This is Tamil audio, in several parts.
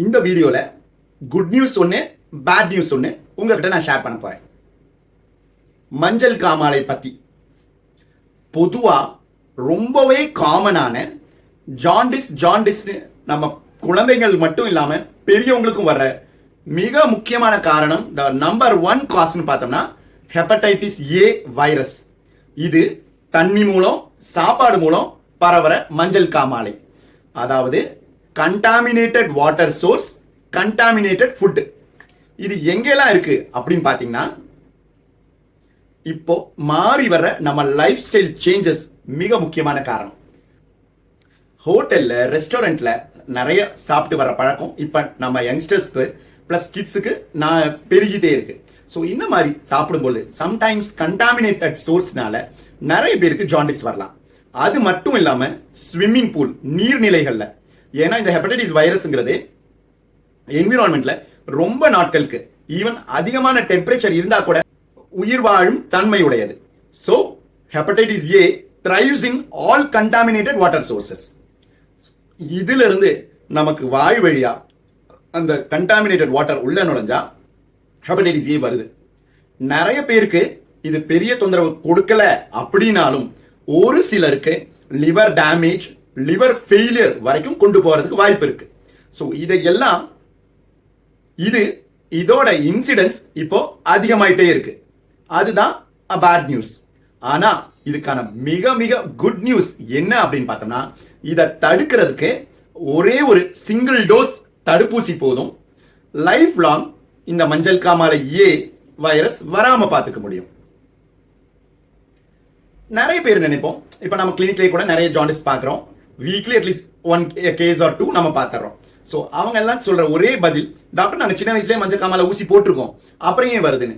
இந்த வீடியோவில் குட் நியூஸ் ஒன்று பேட் நியூஸ் ஒன்று உங்ககிட்ட நான் ஷேர் பண்ண போகிறேன் மஞ்சள் காமாலை பற்றி பொதுவாக ரொம்பவே காமனான ஜாண்டிஸ் ஜாண்டிஸ்னு நம்ம குழந்தைகள் மட்டும் இல்லாமல் பெரியவங்களுக்கும் வர்ற மிக முக்கியமான காரணம் த நம்பர் ஒன் காஸ்ட்னு பார்த்தோம்னா ஹெப்படைட்டிஸ் ஏ வைரஸ் இது தண்ணி மூலம் சாப்பாடு மூலம் பரவுற மஞ்சள் காமாலை. அதாவது contaminated water source contaminated food இது எங்கெல்லாம் இருக்கு அப்படின்னு பார்த்தீங்கன்னா இப்போ மாறி வர நம்ம லைஃப் ஸ்டைல் சேஞ்சஸ் மிக முக்கியமான காரணம். ஹோட்டலில் ரெஸ்டாரண்ட்ல நிறைய சாப்பிட்டு வர பழக்கம். இப்போ நம்ம யங்ஸ்டர்ஸ்க்கு ப்ளஸ் கிட்ஸுக்கு நான் பெருகிட்டே இருக்கு. ஸோ இந்த மாதிரி சாப்பிடும்போது சம்டைம்ஸ் கண்டாமினேட்டட் சோர்ஸ்னால நிறைய பேருக்கு ஜாண்டிஸ் வரலாம். அது மட்டும் இல்லாமல் ஸ்விம்மிங் பூல் நீர்நிலைகளில் ஏன்னா இந்த ஹெப்படைட்டிஸ் வைரஸ்ங்கிறது என்விரான்மெண்ட்ல ரொம்ப நாட்களுக்கு ஈவன் அதிகமான டெம்பரேச்சர் இருந்தா கூட உயிர் வாழும் தன்மை உடையது so hepatitis A thrives in all contaminated water sources இதிலிருந்து நமக்கு வாய் வழியா அந்த கண்டாமினேட்டட் வாட்டர் உள்ள நுழைஞ்சா ஹெப்படைட்டிஸ் ஏ வருது. நிறைய பேருக்கு இது பெரிய தொந்தரவு கொடுக்கல அப்படின்னாலும் ஒரு சிலருக்கு லிவர் டேமேஜ் லிவர் ஃபெயிலியர் வரைக்கும் கொண்டு போகிறதுக்கு வாய்ப்பு இருக்கு. ஸோ இதையெல்லாம் இது இதோட இன்சிடென்ஸ் இப்போ அதிகமாயிட்டே இருக்கு. அதுதான் பேட் நியூஸ் ஆனா இதுக்கான மிக மிக குட் நியூஸ் என்ன அப்படின்னு பார்த்தோம்னா இதை தடுக்கிறதுக்கு ஒரே ஒரு சிங்கிள் டோஸ் தடுப்பூசி போதும். லைஃப் லாங் இந்த மஞ்சள் காமாலை ஏ வைரஸ் வராம பார்த்துக்க முடியும். நிறைய பேர் நினைப்போம். இப்போ நம்ம கிளினிக்லேயே கூட நிறைய ஜாண்டிஸ் பார்க்குறோம். Weekly at least one case or two நம்ம பார்த்துறோம். ஸோ அவங்க எல்லாம் சொல்கிற ஒரே பதில் டாக்டர் நாங்கள் சின்ன வயசுலேயே மஞ்சள் காமாலை ஊசி போட்டிருக்கோம். அப்புறம் ஏன் வருதுன்னு?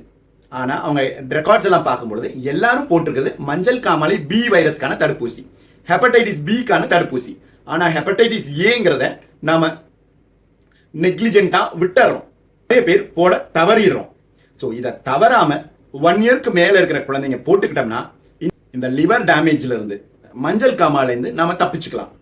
ஆனால் அவங்க ரெக்கார்ட்ஸ் எல்லாம் பார்க்கும்பொழுது எல்லாரும் போட்டிருக்கிறது மஞ்சள் காமாலை பி வைரஸ்க்கான தடுப்பூசி. ஹெப்படைட்டிஸ் பிக்கான தடுப்பூசி. ஆனால் ஹெப்படைட்டிஸ் ஏங்கிறத நாம் நெக்லிஜென்ட்டா விட்டுறோம். நிறைய பேர் போட தவறிடுறோம். ஸோ இதை தவறாமல் ஒன் இயர்க்கு மேலே இருக்கிற குழந்தைங்க போட்டுக்கிட்டோம்னா இந்த லிவர் டேமேஜ்ல இருந்து மஞ்சள் காமாலேருந்து நம்ம தப்பிச்சுக்கலாம்.